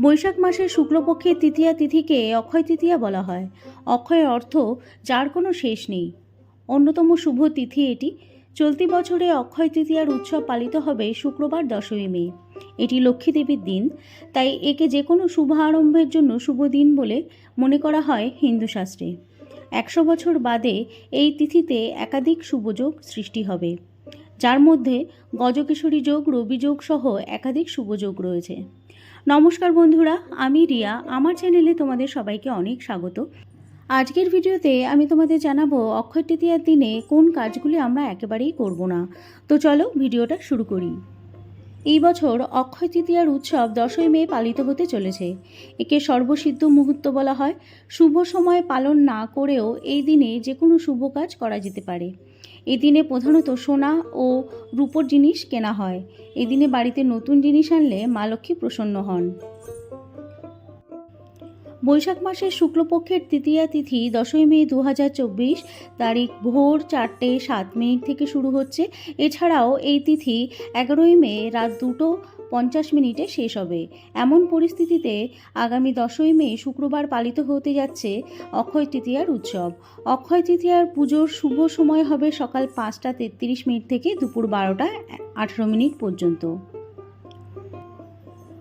বৈশাখ মাসের শুক্লপক্ষের তৃতীয়া তিথিকে অক্ষয় তৃতীয়া বলা হয়। অক্ষয়ের অর্থ যার কোনো শেষ নেই। অন্যতম শুভ তিথি এটি। চলতি বছরে অক্ষয় তৃতীয়ার উৎসব পালিত হবে শুক্রবার দশই মে। এটি লক্ষ্মী দেবীর দিন। তাই একে যে কোনো শুভ আরম্ভের জন্য শুভ দিন বলে মনে করা হয় হিন্দু শাস্ত্রে। একশো বছর বাদে এই তিথিতে একাধিক শুভযোগ সৃষ্টি হবে। যার মধ্যে গজকেশরী যোগ, রবি যোগ সহ একাধিক শুভযোগ রয়েছে। নমস্কার বন্ধুরা, আমি রিয়া। আমার চ্যানেলে তোমাদের সবাইকে অনেক স্বাগত। আজকের ভিডিওতে আমি তোমাদের জানাব অক্ষয় তৃতীয়ার দিনে কোন কাজগুলি আমরা একেবারেই করব না। তো চলো ভিডিওটা শুরু করি। এই বছর অক্ষয় তৃতীয়ার উৎসব দশই মে পালিত হতে চলেছে। একে সর্বসিদ্ধ মুহূর্ত বলা হয়। শুভ সময় পালন না করেও এই দিনে যে কোনো শুভ কাজ করা যেতে পারে। এই দিনে প্রধানত সোনা ও রূপোর জিনিস কেনা হয়। এই দিনে বাড়িতে নতুন জিনিস আনলে মা লক্ষ্মী প্রসন্ন হন। বৈশাখ মাসের শুক্লপক্ষের তৃতীয়া তিথি দশই মে দু হাজার চব্বিশ তারিখ ভোর চারটে সাত মিনিট থেকে শুরু হচ্ছে। এছাড়াও এই তিথি এগারোই মে রাত দুটো পঞ্চাশ মিনিটে শেষ হবে। এমন পরিস্থিতিতে আগামী দশই মে শুক্রবার পালিত হতে যাচ্ছে অক্ষয় তৃতীয়ার উৎসব। অক্ষয় তৃতীয়ার পুজোর শুভ সময় হবে সকাল পাঁচটা তেত্রিশ মিনিট থেকে দুপুর বারোটা আঠেরো মিনিট পর্যন্ত।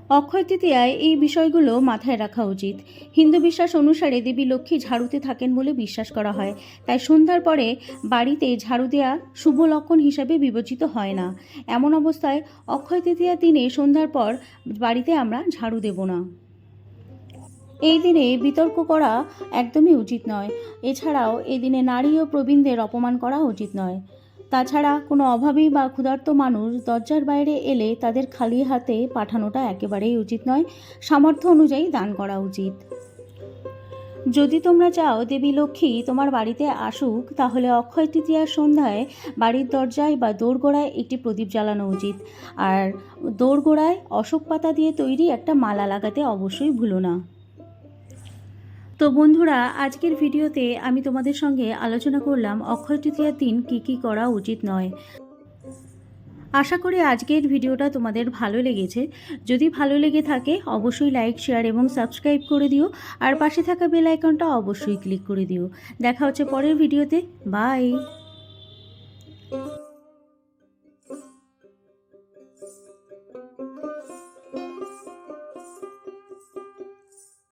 অক্ষয় তৃতীয়ায় এই বিষয়গুলো মাথায় রাখা উচিত। হিন্দু বিশ্বাস অনুসারে দেবী লক্ষ্মী ঝাড়ুতে থাকেন বলে বিশ্বাস করা হয়। তাই সন্ধ্যার পরে বাড়িতে ঝাড়ু দেয়া শুভ লক্ষণ হিসাবে বিবেচিত হয় না। এমন অবস্থায় অক্ষয় তৃতীয়ার দিনে সন্ধ্যার পর বাড়িতে আমরা ঝাড়ু দেব না। এই দিনে বিতর্ক করা একদমই উচিত নয়। এছাড়াও এই দিনে নারী ও প্রবীণদের অপমান করা উচিত নয়। তাছাড়া কোনো অভাবী বা ক্ষুধার্ত মানুষ দরজার বাইরে এলে তাদের খালি হাতে পাঠানোটা একেবারেই উচিত নয়। সামর্থ্য অনুযায়ী দান করা উচিত। যদি তোমরা চাও দেবী লক্ষ্মী তোমার বাড়িতে আসুক, তাহলে অক্ষয় তৃতীয়ার সন্ধ্যায় বাড়ির দরজায় বা দোরগোড়ায় একটি প্রদীপ জ্বালানো উচিত। আর দোরগোড়ায় অশোক পাতা দিয়ে তৈরি একটা মালা লাগাতে অবশ্যই ভুলো না। তো বন্ধুরা, আজকের ভিডিওতে আমি তোমাদের সঙ্গে আলোচনা করলাম অক্ষয় তৃতীয়ার দিন কী কী করা উচিত নয়। আশা করি আজকের ভিডিওটা তোমাদের ভালো লেগেছে। যদি ভালো লেগে থাকে, অবশ্যই লাইক শেয়ার এবং সাবস্ক্রাইব করে দিও। আর পাশে থাকা বেল আইকনটা অবশ্যই ক্লিক করে দিও। দেখা হচ্ছে পরের ভিডিওতে। বাই